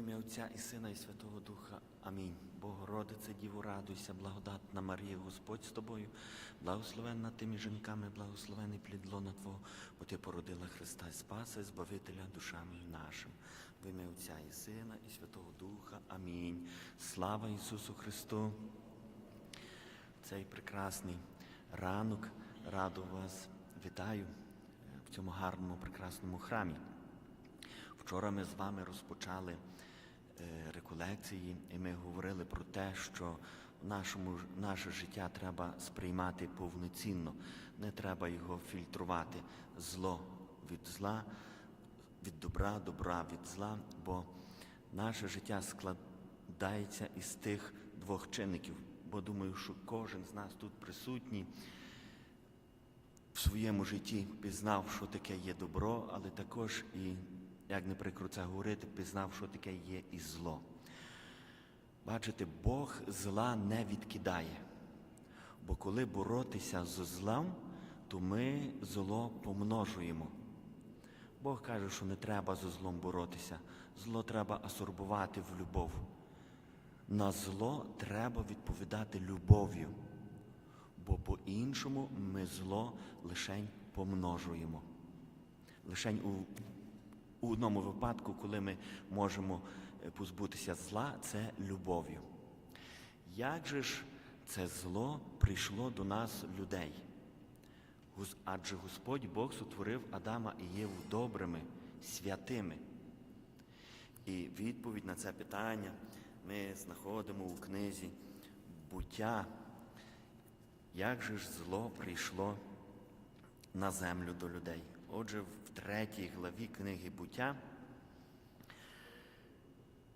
ім'я Отця і Сина, і Святого Духа. Амінь. Богородице, Діво, радуйся, благодатна Марія, Господь з тобою, благословенна тими жінками, благословений плід лона Твого, бо Ти породила Христа і Спаса, і Збавителя душам нашим. В ім'я Отця і Сина, і Святого Духа. Амінь. Слава Ісусу Христу! Цей прекрасний ранок раду вас вітаю е, в цьому гарному, прекрасному храмі. Вчора ми з вами розпочали реколекції, і ми говорили про те, що нашому, наше життя треба сприймати повноцінно, не треба його фільтрувати. Зло від зла, від добра, добра від зла, бо наше життя складається із тих двох чинників. Бо думаю, що кожен з нас тут присутній в своєму житті пізнав, що таке є добро, але також і, як не прикро це говорити, пізнав, що таке є і зло. Бачите, Бог зла не відкидає. Бо коли боротися з злом, то ми зло помножуємо. Бог каже, що не треба з злом боротися. Зло треба асорбувати в любов. На зло треба відповідати любов'ю, бо по-іншому ми зло лишень помножуємо. Лишень у, у одному випадку, коли ми можемо е, позбутися зла, це любов'ю. Як же ж це зло прийшло до нас, людей? Адже Господь Бог сотворив Адама і Єву добрими, святими. І відповідь на це питання ми знаходимо у книзі буття. Як же ж зло прийшло на землю до людей? Отже, в третій главі книги буття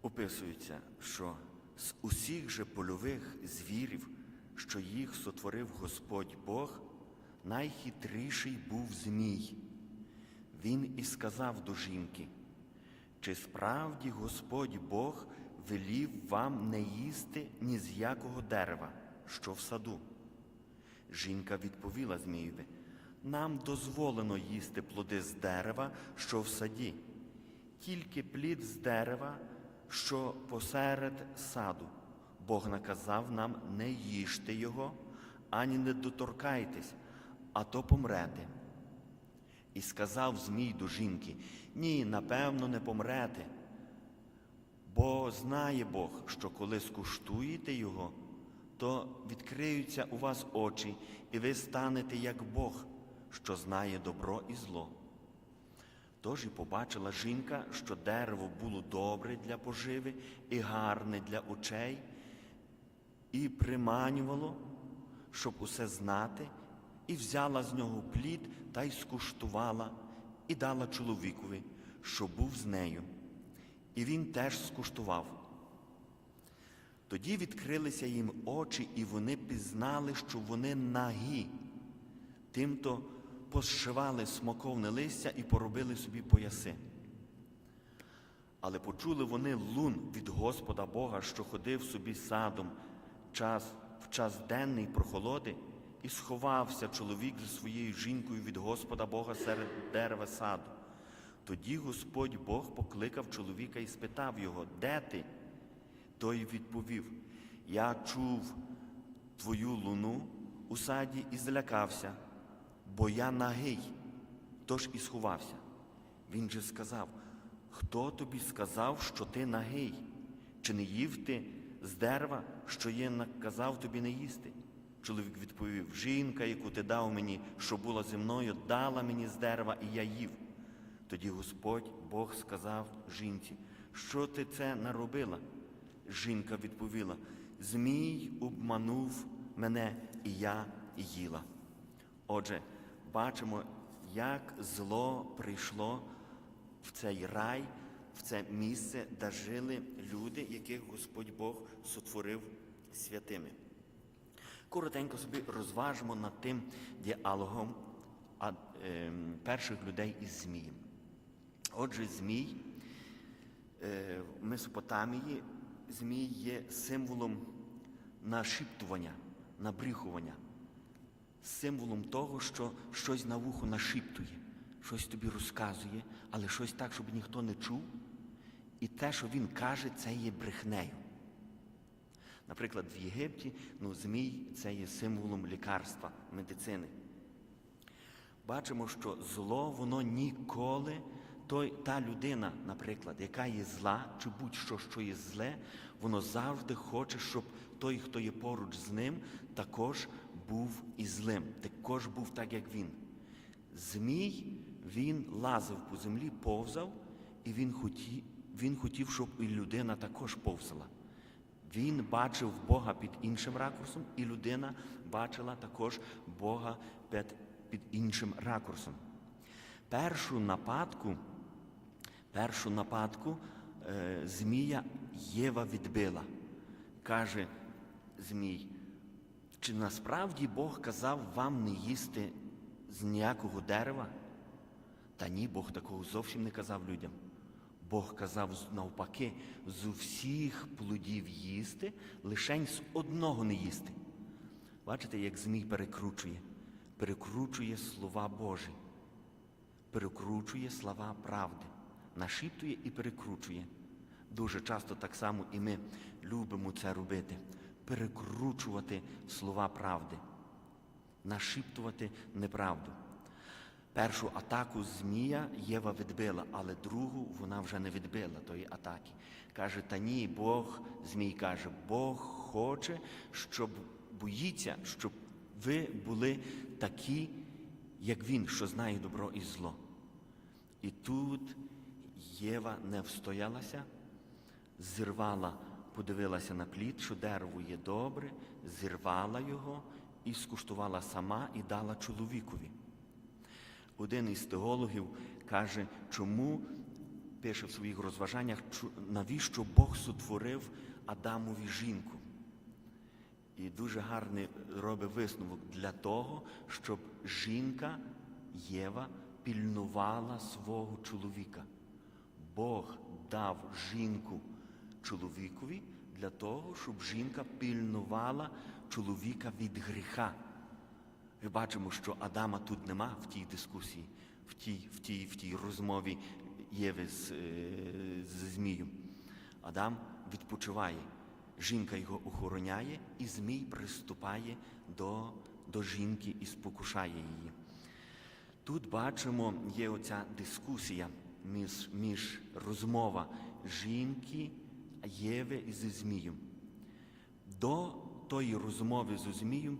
описується, що з усіх же польових звірів, що їх сотворив Господь Бог, найхитріший був Змій. Він і сказав до жінки, чи справді Господь Бог велів вам не їсти ні з якого дерева, що в саду? Жінка відповіла Змієві, нам дозволено їсти плоди з дерева, що в саді, тільки плід з дерева, що посеред саду. Бог наказав нам не їжте його, ані не доторкайтесь, а то помрете. І сказав Змій до жінки: Ні, напевно, не помрете. Бо знає Бог, що коли скуштуєте його, то відкриються у вас очі, і ви станете як Бог, що знає добро і зло. Тож і побачила жінка, що дерево було добре для поживи і гарне для очей, і приманювало, щоб усе знати, і взяла з нього плід та й скуштувала, і дала чоловікові, що був з нею. І він теж скуштував. Тоді відкрилися їм очі, і вони пізнали, що вони нагі. Тимто позшивали смоковне листя і поробили собі пояси. Але почули вони лун від Господа Бога, що ходив собі садом час, в час денний прохолоди, і сховався чоловік зі своєю жінкою від Господа Бога серед дерева саду. Тоді Господь Бог покликав чоловіка і спитав його, де ти? Той відповів: Я чув твою луну у саді і злякався, бо я нагий, тож і сховався. Він же сказав: Хто тобі сказав, що ти нагий? Чи не їв ти з дерева, що я наказав тобі не їсти? Чоловік відповів: Жінка, яку ти дав мені, що була зі мною, дала мені з дерева, і я їв. Тоді Господь Бог сказав жінці, що ти це наробила? Жінка відповіла: Змій обманув мене, і я їла. Отже, бачимо, як зло прийшло в цей рай, в це місце, де жили люди, яких Господь Бог сотворив святими. Коротенько собі розважимо над тим діалогом ем, перших людей із Змієм. Отже, Змій е, в Месопотамії Змій є символом нашіптування, набріхування, символом того, що щось на вухо нашіптує, щось тобі розказує, але щось так, щоб ніхто не чув. і те, що він каже, це є брехнею. Наприклад, в Єгипті ну, змій це є символом лікарства, медицини. Бачимо, що зло, воно ніколи, той, та людина, наприклад, яка є зла, чи будь-що, що є зле, воно завжди хоче, щоб той, хто є поруч з ним, також був і злим, також був так, як він. Змій, він лазив по землі, повзав, і він хотів, він хотів, щоб і людина також повзала. Він бачив Бога під іншим ракурсом, і людина бачила також Бога під, під іншим ракурсом. Першу нападку, першу нападку е, Змія Єва відбила. Каже Змій, чи насправді Бог казав вам не їсти з ніякого дерева? Та ні, Бог такого зовсім не казав людям. Бог казав навпаки, з усіх плодів їсти, лишень з одного не їсти. Бачите, як Змій перекручує, перекручує слова Божі, перекручує слова правди, нашіптує і перекручує. Дуже часто так само і ми любимо це робити, перекручувати слова правди, нашіптувати неправду. Першу атаку Змія Єва відбила, але другу вона вже не відбила тої атаки. Каже, та ні, Бог, Змій каже, Бог хоче, щоб боїться, щоб ви були такі, як він, що знає добро і зло. І тут Єва не встоялася, зірвала, подивилася на плід, що дерево є добре, зірвала його і скуштувала сама і дала чоловікові. Один із теологів каже, чому пише в своїх розважаннях, навіщо Бог сотворив Адамові жінку. І дуже гарний робить висновок для того, щоб жінка Єва пільнувала свого чоловіка. Бог дав жінку чоловікові для того, щоб жінка пільнувала чоловіка від гріха. Ми бачимо, що Адама тут нема в тій дискусії, в тій, в тій, в тій розмові Єви з, е, з Змієм. Адам відпочиває, жінка його охороняє, і Змій приступає до, до жінки і спокушає її. Тут бачимо, є оця дискусія між, між розмова жінки Єви зі Змієм. До тої розмови з Змієм,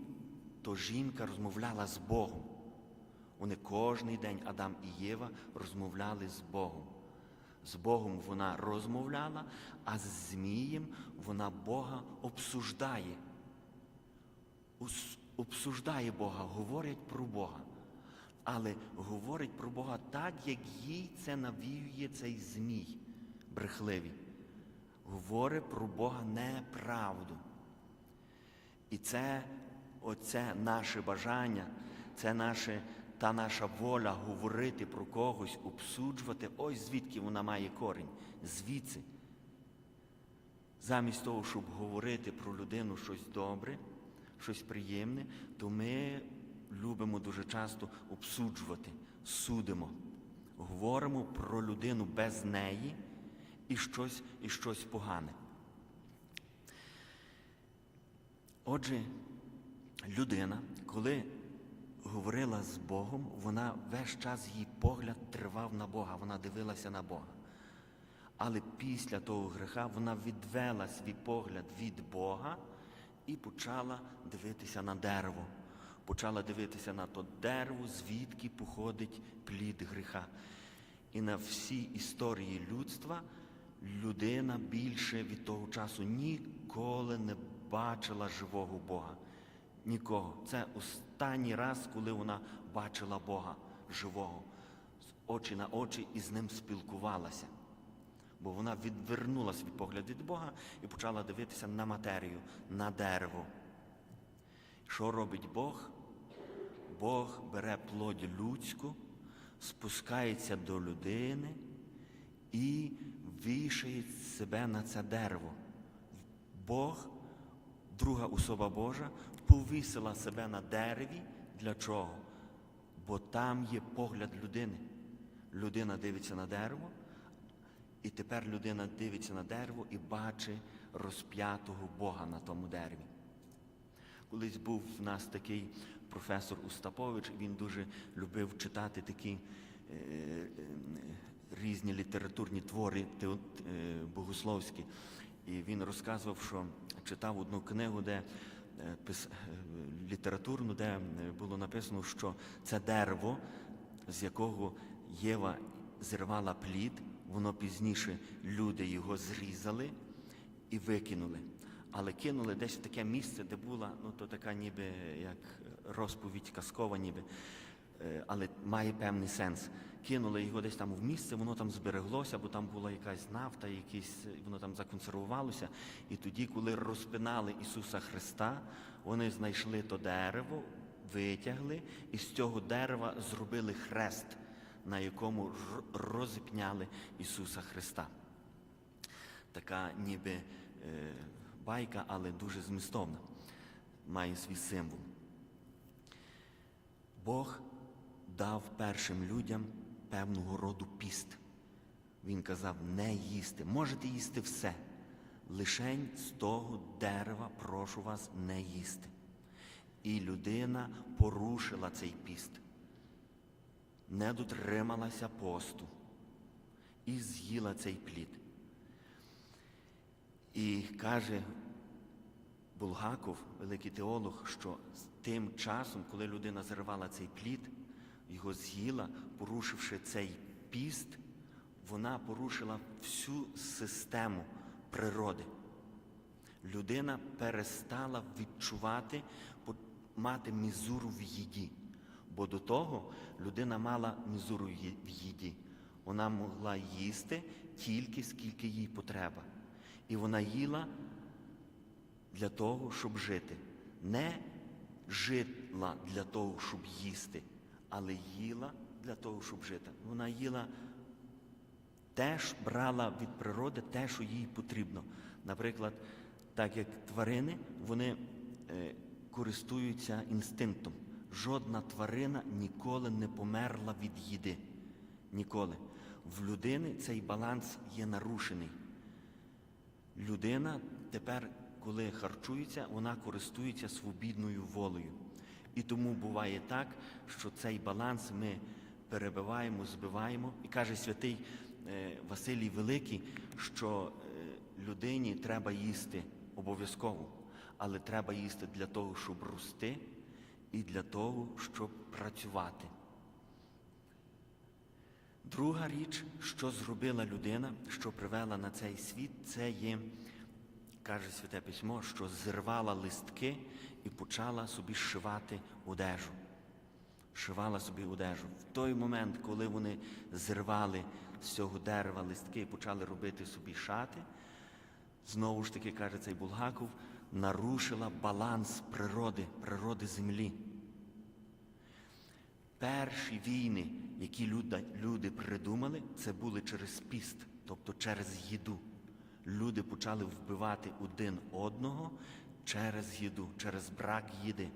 то жінка розмовляла з Богом. Вони кожний день, Адам і Єва, розмовляли з Богом. З Богом вона розмовляла, а з Змієм вона Бога обсуждає. Обсуждає Бога, говорить про Бога. Але говорить про Бога так, як їй це навіює цей Змій брехливий. Говорить про Бога неправду. І це оце наше бажання, це наше, та наша воля говорити про когось, обсуджувати, ось звідки вона має корінь, звідси. Замість того, щоб говорити про людину щось добре, щось приємне, то ми любимо дуже часто обсуджувати, судимо, говоримо про людину без неї і щось, і щось погане. Отже, людина, коли говорила з Богом, вона весь час її погляд тривав на Бога, вона дивилася на Бога. Але після того греха вона відвела свій погляд від Бога і почала дивитися на дерево. Почала дивитися на то дерево, звідки походить плід гріха. І на всій історії людства людина більше від того часу ніколи не бачила живого Бога. Нікого. Це останній раз, коли вона бачила Бога живого, очі на очі і з ним спілкувалася. Бо вона відвернула свій погляд від Бога і почала дивитися на матерію, на дерево. Що робить Бог? Бог бере плоть людську, спускається до людини і вішає себе на це дерево. Бог, друга особа Божа, повісила себе на дереві. Для чого? Бо там є погляд людини. Людина дивиться на дерево, І тепер людина дивиться на дерево і бачить розп'ятого Бога на тому дереві. Колись був в нас такий професор Устапович, він дуже любив читати такі е, е, різні літературні твори е, богословські. І він розказував, що читав одну книгу, де е, е, літературну, де було написано, що це дерево, з якого Єва зірвала плід, воно пізніше люди його зрізали і викинули. Але кинули десь в таке місце, де була, ну то така ніби як розповідь казкова, ніби, але має певний сенс. Кинули його десь там в місце, воно там збереглося, бо там була якась нафта, якісь, воно там законсервувалося. І тоді, коли розпинали Ісуса Христа, вони знайшли то дерево, витягли, і з цього дерева зробили хрест, на якому розіпняли Ісуса Христа така ніби е, байка, але дуже змістовна, має свій символ. Бог дав першим людям певного роду піст. Він казав не їсти. Можете їсти все. Лишень з того дерева прошу вас не їсти. І людина порушила цей піст, не дотрималася посту і з'їла цей плід. І каже Булгаков, великий теолог, що з тим часом, коли людина зривала цей плід, його з'їла, порушивши цей піст, вона порушила всю систему природи. Людина перестала відчувати, мати мізуру в їді. Бо до того людина мала мізуру в їді. Вона могла їсти тільки скільки їй потреба. І вона їла для того, щоб жити. Не жила для того, щоб їсти, але їла для того, щоб жити. Вона їла теж брала від природи те, що їй потрібно. Наприклад, так як тварини, вони е, користуються інстинктом. Жодна тварина ніколи не померла від їди. Ніколи. В людини цей баланс є нарушений. Людина тепер, коли харчується, вона користується свобідною волею. І тому буває так, що цей баланс ми перебиваємо, збиваємо. І каже святий е, Василій Великий, що е, людині треба їсти обов'язково, але треба їсти для того, щоб рости, і для того, щоб працювати. Друга річ, що зробила людина, що привела на цей світ, це є, каже Святе Письмо, що зірвала листки і почала собі зшивати одежу. Шивала собі одежу. В той момент, коли вони зірвали з цього дерева листки і почали робити собі шати, знову ж таки, каже цей Булгаков, нарушила баланс природи, природи землі. Перші війни, які люди придумали, це були через піст, тобто через їду. Люди почали вбивати один одного через їду, через брак їди.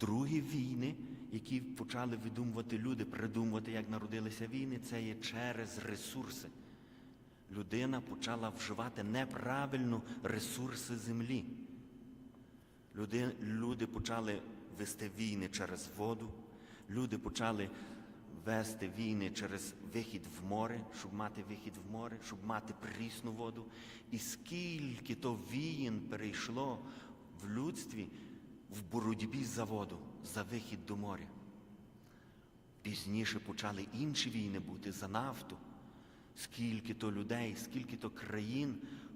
Другі війни, які почали видумувати люди, придумувати, як народилися війни, це є через ресурси. Людина почала вживати неправильно ресурси землі. Люди, люди почали вести війни через воду, люди почали вести війни через вихід в море, щоб мати вихід в море, щоб мати прісну воду. І скільки то війн перейшло в людстві в боротьбі за воду, за вихід до моря. Пізніше почали інші війни бути за нафту. Скільки то людей, скільки то країн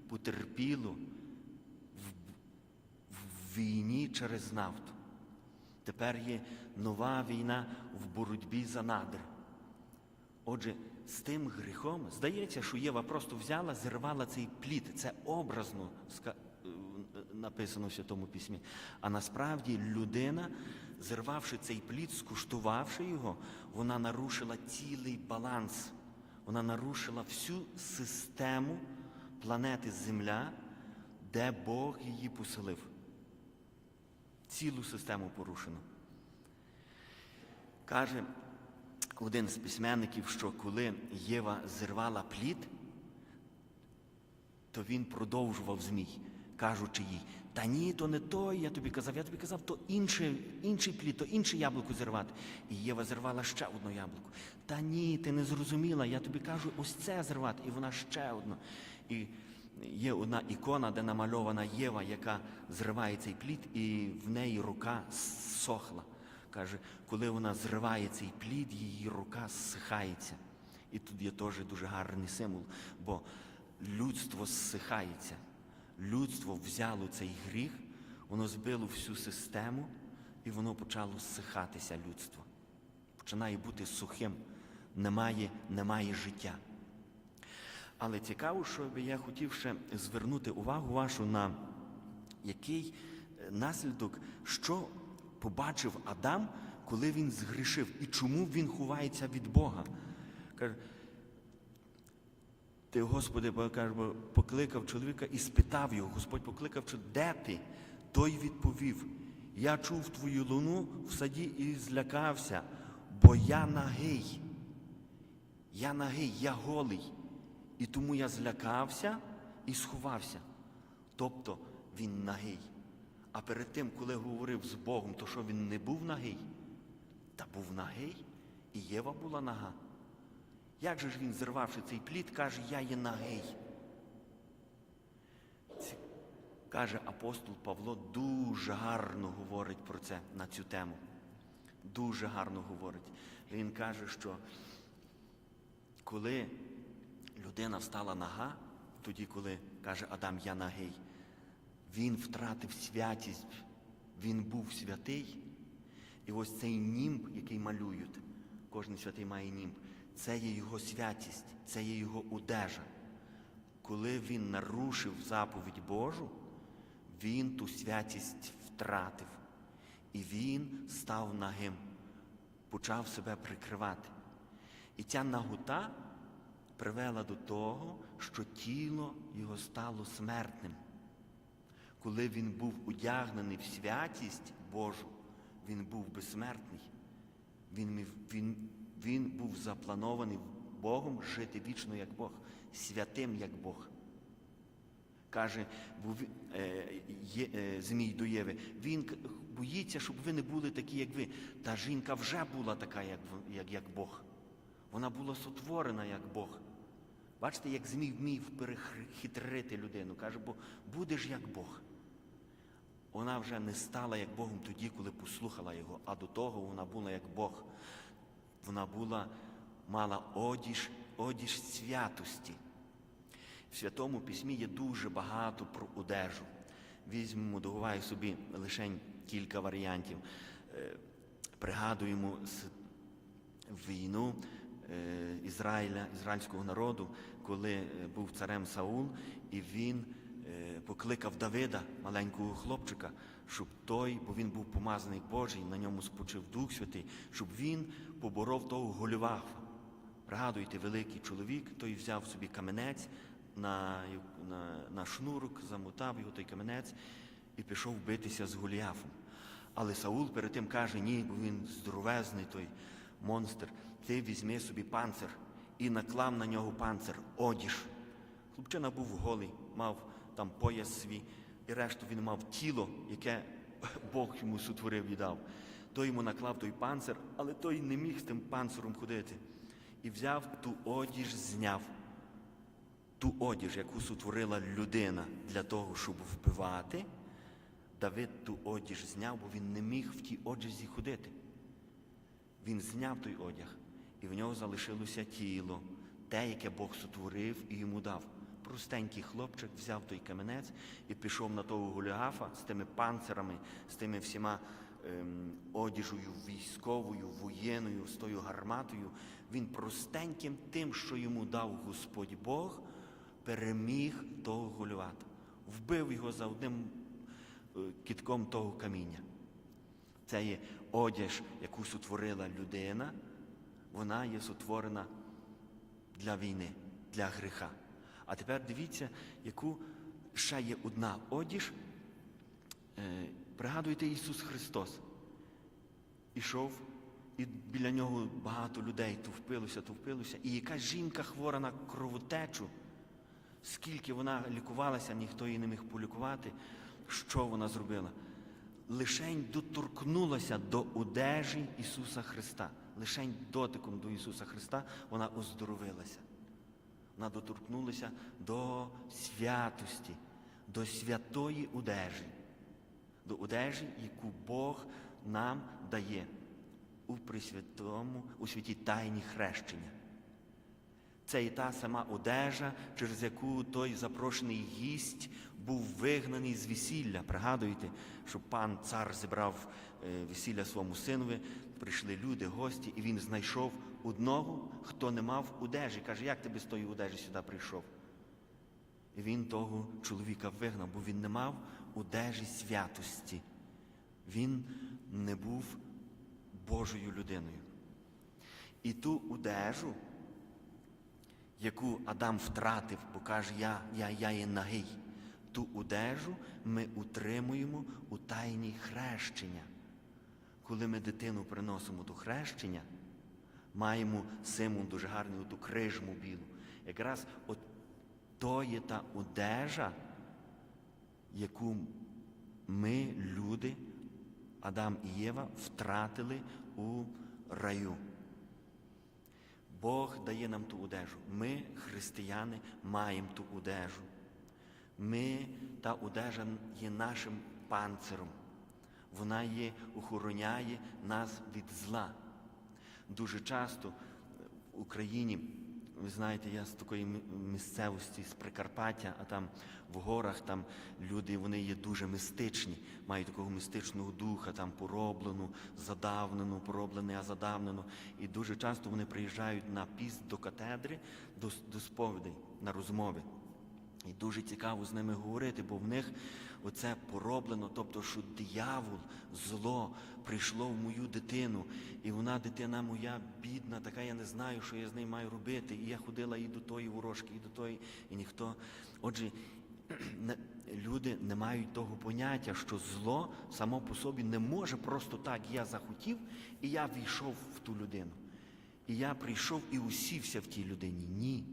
потерпіло в, в війні через нафту. Тепер є нова війна в боротьбі за надри. Отже, з тим гріхом здається, що Єва просто взяла, зірвала цей плід. Це образно написано в Святому Письмі. А насправді людина, зірвавши цей плід, скуштувавши його, вона нарушила цілий баланс. Вона нарушила всю систему планети Земля, де Бог її поселив. Цілу систему порушено. Каже один з письменників, що коли Єва зірвала плід, то він продовжував змій, кажучи їй, та ні, то не той, я тобі казав, я тобі казав, то інший, інший плід, то інше яблуко зірвати. І Єва зірвала ще одне яблуко. Та ні, ти не зрозуміла, я тобі кажу, ось це зірвати, і вона ще одне. І є одна ікона, де намальована Єва, яка зриває цей плід, і в неї рука сохла. Каже, коли вона зриває цей плід, її рука зсихається. І тут є теж дуже гарний символ, бо людство зсихається. Людство взяло цей гріх, воно збило всю систему, і воно почало зсихатися людство. Починає бути сухим, немає, немає життя. Але цікаво, що би я хотів ще звернути увагу вашу на який е, наслідок, що побачив Адам, коли він згрішив, і чому він ховається від Бога. Каже, ти, Господи, каже, покликав чоловіка і спитав його, Господь покликав, де ти? Той відповів: Я чув твою луну в саді і злякався, бо я нагий. Я нагий, я голий. І тому я злякався і сховався. Тобто він нагий. А перед тим, коли говорив з Богом, то що він не був нагий? Та був нагий, і Єва була нага. Як же ж він, зірвавши цей плід, каже, я є нагий? Ці- Каже апостол Павло, дуже гарно говорить про це на цю тему. Дуже гарно говорить. Він каже, що коли людина стала нага, тоді, коли каже Адам, я нагий, він втратив святість, він був святий. І ось цей німб, який малюють, кожен святий має німб, це є його святість, це є його одежа. Коли він нарушив заповідь Божу, він ту святість втратив. І він став нагим, почав себе прикривати. І ця нагота привела до того, що тіло його стало смертним. Коли він був одягнений в святість Божу, він був безсмертний. Він, він, він був запланований Богом жити вічно як Бог, святим як Бог. Каже бо е, е, Змій до Єви, він боїться, щоб ви не були такі, як ви. Та жінка вже була така, як, як, як Бог. Вона була сотворена як Бог. Бачите, як Змій вмів перехитрити людину. Каже, бо будеш як Бог. Вона вже не стала як Богом тоді, коли послухала його, а до того вона була як Бог. Вона була, мала одіж, одіж святості. В Святому Письмі є дуже багато про одежу. Візьмемо, договаю собі лише кілька варіантів. Е, Пригадуємо війну Ізраїля, ізраїльського народу, коли е, був царем Саул, і він е, покликав Давида, маленького хлопчика, щоб той, бо він був помазаний Божий, на ньому спочив Дух Святий, щоб він поборов того Голівафа. Пригадуйте, великий чоловік, той взяв собі каменець на, на, на шнурок, замотав його той каменець і пішов битися з Голіафом. Але Саул перед тим каже, ні, бо він здоровезний той монстр, ти візьми собі панцир і наклав на нього панцир, одіж. Хлопчина був голий, мав там пояс свій, і решту він мав тіло, яке Бог йому сотворив і дав. Той йому наклав той панцир, але той не міг з тим панциром ходити. І взяв ту одіж, зняв. Ту одіж, яку сотворила людина для того, щоб вбивати, Давид ту одіж зняв, бо він не міг в тій одязі ходити. Він зняв той одяг, і в нього залишилося тіло, те, яке Бог сотворив і йому дав. Простенький хлопчик взяв той каменець і пішов на того Голіафа з тими панцирами, з тими всіма ем, одіжою військовою, воєнною, з тою гарматою. Він простеньким тим, що йому дав Господь Бог, переміг того Голіафа. Вбив його за одним е, кітком того каміння. Це є одяж, яку сотворила людина, вона є сотворена для війни, для гріха. А тепер дивіться, яку ще є одна одіж. Е, Пригадуйте Ісус Христос. Ішов і біля нього багато людей товпилося, товпилося. І якась жінка хвора на кровотечу, скільки вона лікувалася, ніхто її не міг полікувати. Що вона зробила? Лишень доторкнулася до одежі Ісуса Христа. Лишень дотиком до Ісуса Христа вона оздоровилася. Вона доторкнулася до святості, до святої одежі, до одежі, яку Бог нам дає у присвятому, у святій тайні хрещення. Це і та сама одежа, через яку той запрошений гість був вигнаний з весілля. Пригадуєте, що пан цар зібрав е, весілля своєму синові, прийшли люди, гості, і він знайшов одного, хто не мав одежі. Каже, як ти без тої одежі сюди прийшов? І він того чоловіка вигнав, бо він не мав одежі святості. Він не був Божою людиною. І ту одежу, яку Адам втратив, бо каже, я, я, я є нагий, ту одежу ми утримуємо у тайні хрещення. Коли ми дитину приносимо до хрещення, маємо символ дуже гарний, ту крижму білу. Якраз от то є та одежа, яку ми, люди, Адам і Єва, втратили у раю. Бог дає нам ту одежу. Ми, християни, маємо ту одежу. Ми, та одежа є нашим панциром. Вона є, охороняє нас від зла. Дуже часто в Україні, ви знаєте, я з такої місцевості, з Прикарпаття, а там в горах там люди вони є дуже мистичні, мають такого містичного духа, там пороблену, задавнену, пороблене, а задавнену. І дуже часто вони приїжджають на піст до катедри, до, до сповідей, на розмови. І дуже цікаво з ними говорити, бо в них оце пороблено, тобто, що диявол, зло прийшло в мою дитину, і вона, дитина моя, бідна, така, я не знаю, що я з нею маю робити. І я ходила і до тої ворожки, і до тої, і ніхто. Отже, люди не мають того поняття, що зло само по собі не може просто так, я захотів, і я війшов в ту людину. І я прийшов і усівся в тій людині. Ні.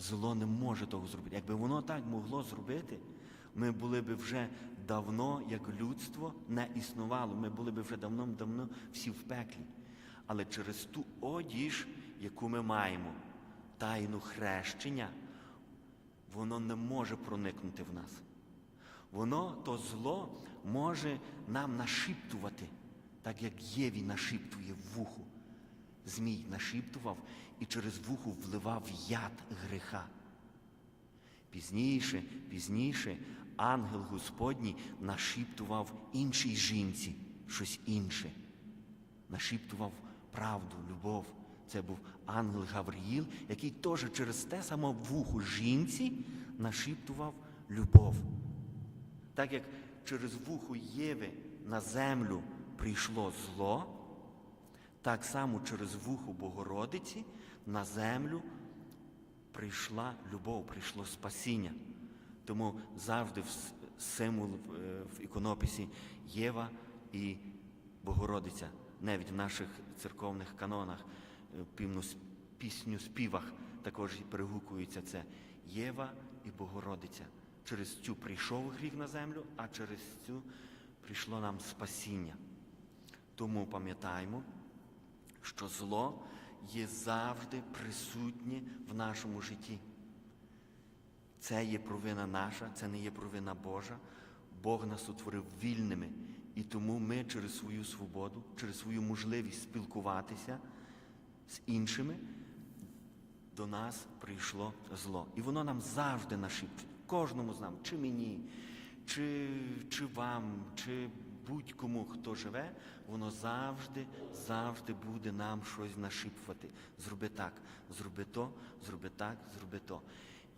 Зло не може того зробити. Якби воно так могло зробити, ми були б вже давно, як людство, не існувало. Ми були б вже давно-давно всі в пеклі. Але через ту одіж, яку ми маємо, тайну хрещення, воно не може проникнути в нас. Воно, то зло, може нам нашіптувати, так як Єві нашіптує в вуху. Змій нашіптував і через вухо вливав яд греха. Пізніше, пізніше ангел Господній нашіптував іншій жінці щось інше. Нашіптував правду, любов. Це був ангел Гавриїл, який теж через те саме вухо жінці нашіптував любов. Так як через вухо Єви на землю прийшло зло, так само через вухо Богородиці на землю прийшла любов, прийшло спасіння. Тому завжди символ в, е, іконописі Єва і Богородиця, навіть в наших церковних канонах, е, півно пісню співах також перегукується це Єва і Богородиця. Через цю прийшов гріх на землю, а через цю прийшло нам спасіння. Тому пам'ятаємо, що зло є завжди присутнє в нашому житті. Це є провина наша, це не є провина Божа. Бог нас утворив вільними. І тому ми через свою свободу, через свою можливість спілкуватися з іншими, до нас прийшло зло. І воно нам завжди нашіптує, кожному з нам, чи мені, чи, чи вам, чи будь-кому, хто живе, воно завжди, завжди буде нам щось нашіптувати. Зроби так, зроби то, зроби так, зроби то.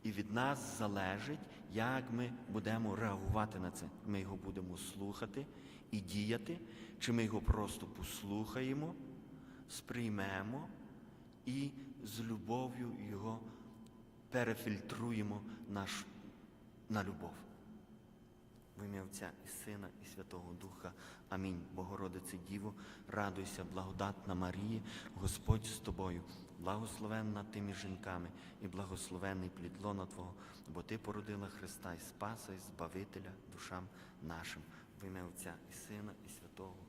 І від нас залежить, як ми будемо реагувати на це. Ми його будемо слухати і діяти, чи ми його просто послухаємо, сприймемо і з любов'ю його перефільтруємо наш, на любов. В ім'я Отця і Сина, і Святого Духа. Амінь. Богородице Діво, радуйся, благодатна Марія, Господь з тобою, благословенна ти між жінками, і благословений плідлона Твого, бо Ти породила Христа і Спаса, і Збавителя душам нашим. В ім'я Отця і Сина, і Святого